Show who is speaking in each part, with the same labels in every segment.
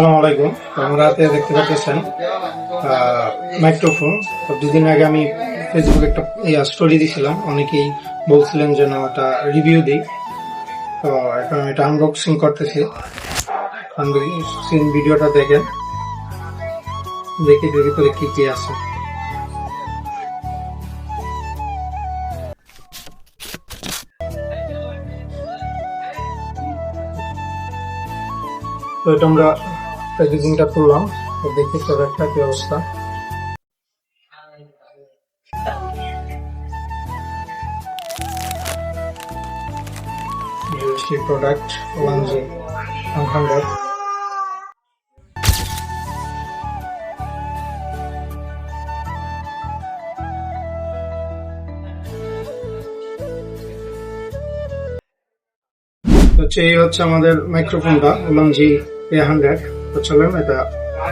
Speaker 1: সালাম আলাইকুম। আমরা হাতে দেখতে পাচ্ছেন মাইক্রোফোন দুদিন আগে আমি ফেসবুকে একটা স্টোরি দিছিলাম অনেকেই বলছিলেন যে, না, ওটা রিভিউ দিই। তো এখন এটা আনবক্সিং করতেছি। আনবক্সিং ভিডিওটা দেখেন। দেখি এর কি কি আছে। তো এটা আমরা প্যাকেজিংটা তো দেখি প্রোডাক্টটা কি অবস্থা। প্রোডাক্ট ওয়ান জি হান্ড্রেড হচ্ছে এই হচ্ছে আমাদের মাইক্রোফোনটা বললাম জি এ হান্ড্রেড তো চলেন, এটা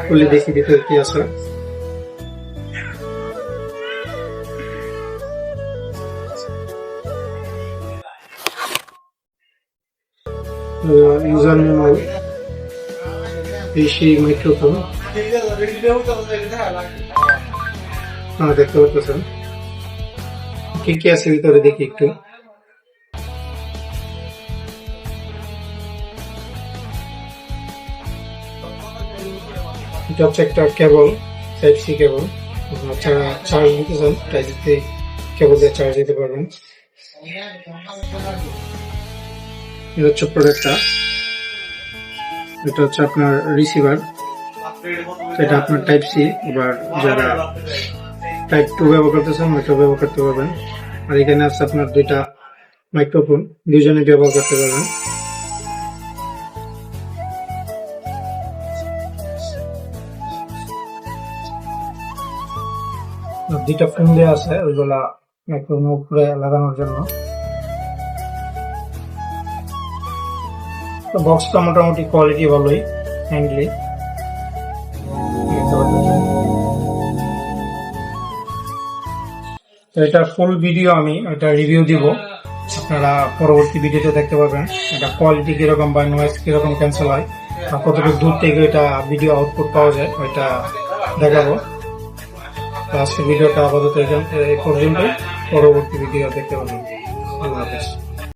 Speaker 1: খুলে দেখি ভিতরে কি আছে। হ্যাঁ দেখতে পাচ্ছেন। কি কি আছে ভিতরে দেখি একটু। হচ্ছে একটা cable type C cable charge দিতে চান টাইপ দিতে কেবল দিয়ে চার্জ দিতে পারবেন। এটা হচ্ছে প্রোডাক্টটা এটা হচ্ছে আপনার রিসিভার এটা আপনার টাইপ সি এবার যারা টাইপ টু ব্যবহার করতেছেন ওইটা ব্যবহার করতে পারবেন। আর এখানে আছে আপনার দুইটা মাইক্রোফোন দুজনে ব্যবহার করতে পারবেন। দুইটা ফোন দেওয়া আছে, ওইগুলা মাইক্রোফোনের উপরে লাগানোর জন্য। তো বক্সটা মোটামুটি কোয়ালিটি ভালোই হ্যান্ডলি তো এটা ফুল ভিডিও আমি, এটা রিভিউ দিব। আপনারা পরবর্তী ভিডিওতে দেখতে পাবেন এটা কোয়ালিটি কীরকম বা নয়েজ কীরকম ক্যান্সেল হয় আর কতটুকু দূর থেকে এটা ভিডিও আউটপুট পাওয়া যায়, ওইটা দেখাবো। তো আজকে ভিডিওটা আপাতত এখান- পর্যন্ত পরবর্তী ভিডিও দেখতে পাবেন। আল্লাহ হাফেজ।